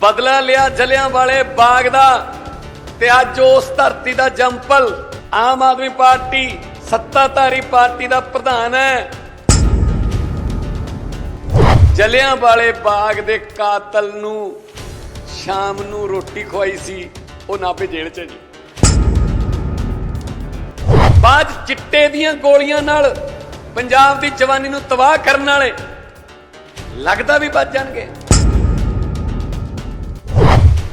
ਬਦਲਾ ਲਿਆ ਜਲਿਆਂ ਵਾਲੇ ਬਾਗ ਦਾ ਤੇ ਅੱਜ ਉਸ ਧਰਤੀ ਦਾ ਜੰਪਲ ਆਮ ਆਦਮੀ ਪਾਰਟੀ, ਸੱਤਾਧਾਰੀ ਪਾਰਟੀ ਦਾ ਪ੍ਰਧਾਨ ਹੈ। ਜਲਿਆਂ ਵਾਲੇ ਬਾਗ ਦੇ ਕਾਤਲ ਨੂੰ ਸ਼ਾਮ ਨੂੰ ਰੋਟੀ ਖਵਾਈ ਸੀ, ਉਹ ਨਾਭੇ ਜੇਲ੍ਹ 'ਚ ਜੀ। ਬਾਅਦ ਚਿੱਟੇ ਦੀਆਂ ਗੋਲੀਆਂ ਨਾਲ ਪੰਜਾਬ ਦੀ ਜਵਾਨੀ ਨੂੰ ਤਬਾਹ ਕਰਨ ਵਾਲੇ ਲੱਗਦਾ ਵੀ ਬਚ ਜਾਣਗੇ।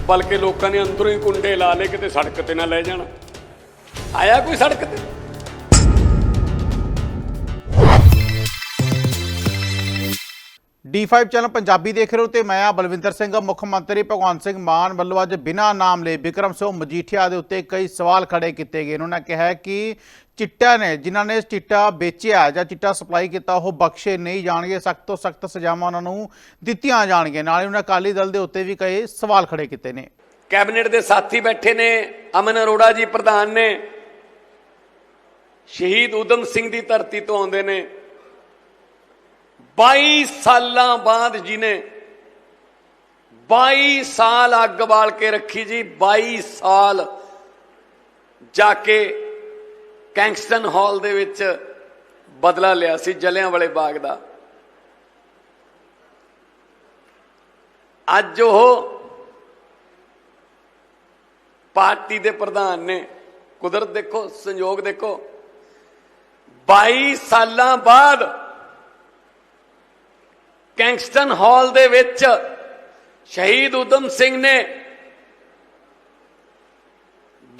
ਬਲਕਿ ਲੋਕਾਂ ਨੇ ਅੰਦਰੋਂ ਹੀ ਕੁੰਡੇ ਲਾ ਲਏ, ਕਿਤੇ ਸੜਕ ਤੇ ਨਾ ਲੈ ਜਾਣ। ਆਇਆ ਕੋਈ ਸੜਕ ਤੇ? D5 ਚੈਨਲ ਪੰਜਾਬੀ ਦੇਖ ਰਹੇ ਹੋ ਤੇ ਮੈਂ ਆ ਬਲਵਿੰਦਰ ਸਿੰਘ, ਮੁੱਖ ਮੰਤਰੀ ਭਗਵੰਤ ਸਿੰਘ ਮਾਨ ਵੱਲੋਂ ਅੱਜ ਬਿਨਾਂ ਨਾਮ ਲਏ ਵਿਕਰਮ ਸਿੰਘ ਮਜੀਠੀਆ ਦੇ ਉੱਤੇ ਕਈ ਸਵਾਲ ਖੜੇ ਕੀਤੇ ਗਏ ਉਹਨਾਂ ਨੇ ਕਿਹਾ ਕਿ ਚਿੱਟਾ ਨੇ, ਜਿਨ੍ਹਾਂ ਨੇ ਚਿੱਟਾ ਵੇਚਿਆ ਜਾਂ ਚਿੱਟਾ ਸਪਲਾਈ ਕੀਤਾ, ਉਹ ਬਖਸ਼ੇ ਨਹੀਂ ਜਾਣਗੇ, ਸਖਤ ਤੋਂ ਸਖਤ ਸਜ਼ਾਵਾਂ ਉਹਨਾਂ ਨੂੰ ਦਿੱਤੀਆਂ ਜਾਣਗੀਆਂ। ਨਾਲ ਹੀ ਉਹਨਾਂ ਅਕਾਲੀ ਦਲ ਦੇ ਉੱਤੇ ਵੀ ਕਈ ਸਵਾਲ ਖੜੇ ਕੀਤੇ ਨੇ। ਕੈਬਨਿਟ ਦੇ ਸਾਥੀ ਬੈਠੇ ਨੇ, ਅਮਨ ਅਰੋੜਾ ਜੀ ਪ੍ਰਧਾਨ ਨੇ, ਸ਼ਹੀਦ ਉਦਮ ਸਿੰਘ ਦੀ ਧਰਤੀ ਤੋਂ ਆਉਂਦੇ ਨੇ। 22 ਸਾਲਾਂ ਬਾਅਦ ਜਿਹਨੇ ਨੇ 22 ਸਾਲ ਅੱਗ ਬਾਲ ਕੇ ਰੱਖੀ ਜੀ 22 ਸਾਲ ਜਾ ਕੇ ਕੈਂਗਸਟਨ ਹਾਲ ਦੇ ਵਿੱਚ ਬਦਲਾ ਲਿਆ ਸੀ ਜਲਿਆਂ ਵਾਲੇ ਬਾਗ ਦਾ। ਅੱਜ ਉਹ ਪਾਰਟੀ ਦੇ ਪ੍ਰਧਾਨ ਨੇ। ਕੁਦਰਤ ਦੇਖੋ, ਸੰਯੋਗ ਦੇਖੋ। 22 ਸਾਲਾਂ ਬਾਅਦ ਕੈਂਗਸਟਨ ਹਾਲ ਦੇ ਵਿੱਚ ਸ਼ਹੀਦ ਉਦਮ ਸਿੰਘ ਨੇ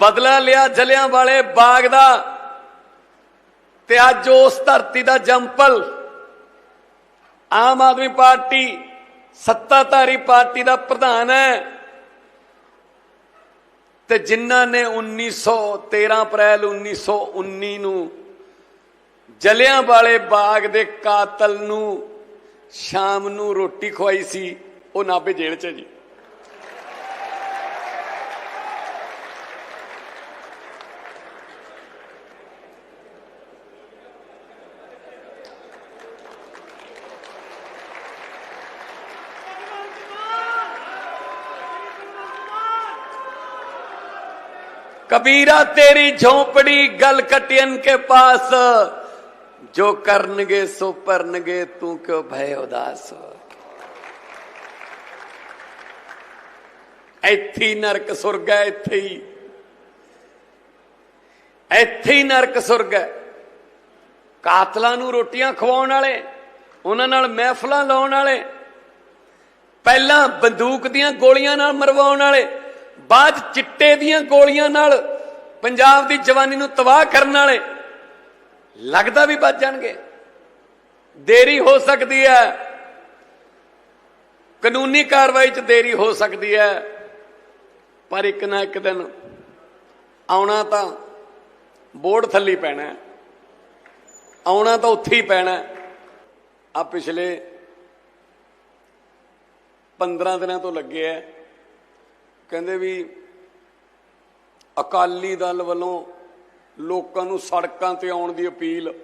ਬਦਲਾ ਲਿਆ ਜਲਿਆਂ ਵਾਲੇ ਬਾਗ ਦਾ ਤੇ ਅੱਜ ਉਸ ਧਰਤੀ ਦਾ ਜੰਪਲ। ਆਮ ਆਦਮੀ ਪਾਰਟੀ ਸੱਤਾਧਾਰੀ ਪਾਰਟੀ ਦਾ ਪ੍ਰਧਾਨ ਹੈ ਤੇ ਜਿਨ੍ਹਾਂ ਨੇ 1913 ਅਪ੍ਰੈਲ 1919 ਨੂੰ ਜਲਿਆਂ ਵਾਲੇ ਬਾਗ ਦੇ ਕਾਤਲ ਨੂੰ ਸ਼ਾਮ ਨੂੰ ਰੋਟੀ ਖਵਾਈ ਸੀ ਉਹ ਨਾਭੇ ਜੇਲ੍ਹ 'ਚ ਹੈ ਜੀ कबीरा तेरी झोपड़ी गल कटियन के पास ਜੋ ਕਰਨਗੇ ਸੋ ਭਰਨਗੇ, ਤੂੰ ਕਿਉਂ ਭੈ ਉਦਾਸ ਹੋ? ਇੱਥੇ ਨਰਕ ਸੁਰਗ ਹੈ, ਇੱਥੇ ਹੀ। ਇੱਥੇ ਹੀ ਨਰਕ ਸੁਰਗ ਹੈ। ਕਾਤਲਾਂ ਨੂੰ ਰੋਟੀਆਂ ਖਵਾਉਣ ਵਾਲੇ, ਉਹਨਾਂ ਨਾਲ ਮਹਿਫਲਾਂ ਲਾਉਣ ਵਾਲੇ, ਪਹਿਲਾਂ ਬੰਦੂਕ ਦੀਆਂ ਗੋਲੀਆਂ ਨਾਲ ਮਰਵਾਉਣ ਵਾਲੇ, ਬਾਅਦ ਚਿੱਟੇ ਦੀਆਂ ਗੋਲੀਆਂ ਨਾਲ ਪੰਜਾਬ ਦੀ ਜਵਾਨੀ ਨੂੰ ਤਬਾਹ ਕਰਨ ਵਾਲੇ ਲੱਗਦਾ ਵੀ ਬਚ ਜਾਣਗੇ। ਦੇਰੀ ਹੋ ਸਕਦੀ ਹੈ। ਕਾਨੂੰਨੀ ਕਾਰਵਾਈ 'ਚ ਦੇਰੀ ਹੋ ਸਕਦੀ ਹੈ। ਪਰ ਇੱਕ ਨਾ ਇੱਕ ਦਿਨ ਆਉਣਾ ਤਾਂ ਬੋਰਡ ਥੱਲੇ ਪੈਣਾ ਆਉਣਾ ਤਾਂ ਉੱਥੇ ਹੀ ਪੈਣਾ ਆ ਪਿਛਲੇ 15 ਦਿਨਾਂ ਤੋਂ ਲੱਗੇ ਐ ਕਹਿੰਦੇ ਵੀ ਅਕਾਲੀ ਦਲ ਵੱਲੋਂ ਲੋਕਾਂ ਨੂੰ ਸੜਕਾਂ ਤੇ ਆਉਣ ਦੀ ਅਪੀਲ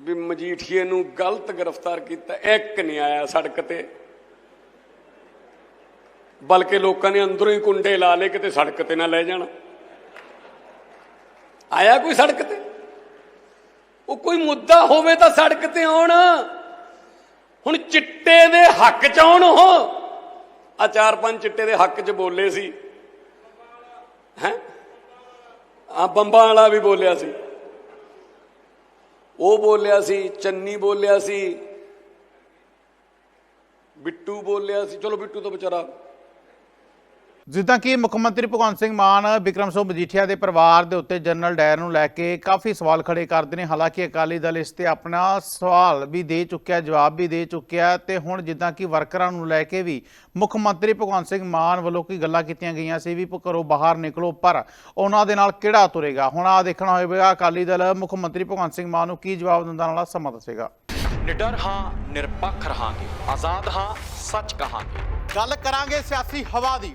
ਵੀ ਮਜੀਠੀਏ ਨੂੰ ਗਲਤ ਗ੍ਰਿਫਤਾਰ ਕੀਤਾ। ਇੱਕ ਨਹੀਂ ਆਇਆ ਸੜਕ ਤੇ। ਬਲਕਿ ਲੋਕਾਂ ਨੇ ਅੰਦਰੋਂ ਹੀ ਕੁੰਡੇ ਲਾ ਲਏ, ਕਿਤੇ ਸੜਕ ਤੇ ਨਾ ਲੈ ਜਾਣ। ਆਇਆ ਕੋਈ ਸੜਕ ਤੇ? ਉਹ ਕੋਈ ਮੁੱਦਾ ਹੋਵੇ ਤਾਂ ਸੜਕ ਤੇ ਆਉਣ। ਹੁਣ ਚਿੱਟੇ ਦੇ ਹੱਕ ਚ ਆਉਣ ਉਹ। ਆ ਚਾਰ ਪੰਜ ਚਿੱਟੇ ਦੇ ਹੱਕ ਚ ਬੋਲੇ ਸੀ। ਹੈ? ਆ ਬੰਬਾਂ ਵਾਲਾ ਵੀ ਬੋਲਿਆ ਸੀ। ਉਹ ਬੋਲਿਆ ਸੀ, ਚੰਨੀ ਬੋਲਿਆ ਸੀ, ਬਿੱਟੂ ਬੋਲਿਆ ਸੀ। ਚਲੋ, ਬਿੱਟੂ ਤਾਂ ਵਿਚਾਰਾ ਜਿੱਦਾਂ ਕਿ ਮੁੱਖ ਮੰਤਰੀ ਭਗਵੰਤ ਸਿੰਘ ਮਾਨ ਵਿਕਰਮ ਸਿੰਘ ਮਜੀਠੀਆ ਦੇ ਪਰਿਵਾਰ ਦੇ ਉੱਤੇ ਜਨਰਲ ਡਾਇਰ ਨੂੰ ਲੈ ਕੇ ਕਾਫੀ ਸਵਾਲ ਖੜੇ ਕਰਦੇ ਨੇ। ਹਾਲਾਂਕਿ ਅਕਾਲੀ ਦਲ ਇਸ ਤੇ ਆਪਣਾ ਸਵਾਲ ਵੀ ਦੇ ਚੁੱਕਿਆ ਜਵਾਬ ਵੀ ਦੇ ਚੁੱਕਿਆ ਤੇ ਹੁਣ ਜਿੱਦਾਂ ਕਿ ਵਰਕਰਾਂ ਨੂੰ ਲੈ ਕੇ ਵੀ ਮੁੱਖ ਮੰਤਰੀ ਭਗਵੰਤ ਸਿੰਘ ਮਾਨ ਵੱਲੋਂ ਕੀ ਗੱਲਾਂ ਕੀਤੀਆਂ ਗਈਆਂ ਸੀ ਵੀ ਘਰੋਂ ਬਾਹਰ ਨਿਕਲੋ ਪਰ ਉਹਨਾਂ ਦੇ ਨਾਲ ਕਿਹੜਾ ਤੁਰੇਗਾ? ਹੁਣ ਆ ਦੇਖਣਾ ਹੋਵੇਗਾ ਅਕਾਲੀ ਦਲ ਮੁੱਖ ਮੰਤਰੀ ਭਗਵੰਤ ਸਿੰਘ ਮਾਨ ਨੂੰ ਕੀ ਜਵਾਬ ਦਿੰਦਾ ਨਾਲ ਸਮਾਂ ਦੱਸੇਗਾ। ਨਿਡਰ ਹਾਂ ਨਿਰਪੱਖ ਰਹਾਂਗੇ। ਆਜ਼ਾਦ ਹਾਂ ਸੱਚ ਕਹਾਂਗੇ। ਗੱਲ ਕਰਾਂਗੇ ਸਿਆਸੀ ਹਵਾ ਦੀ।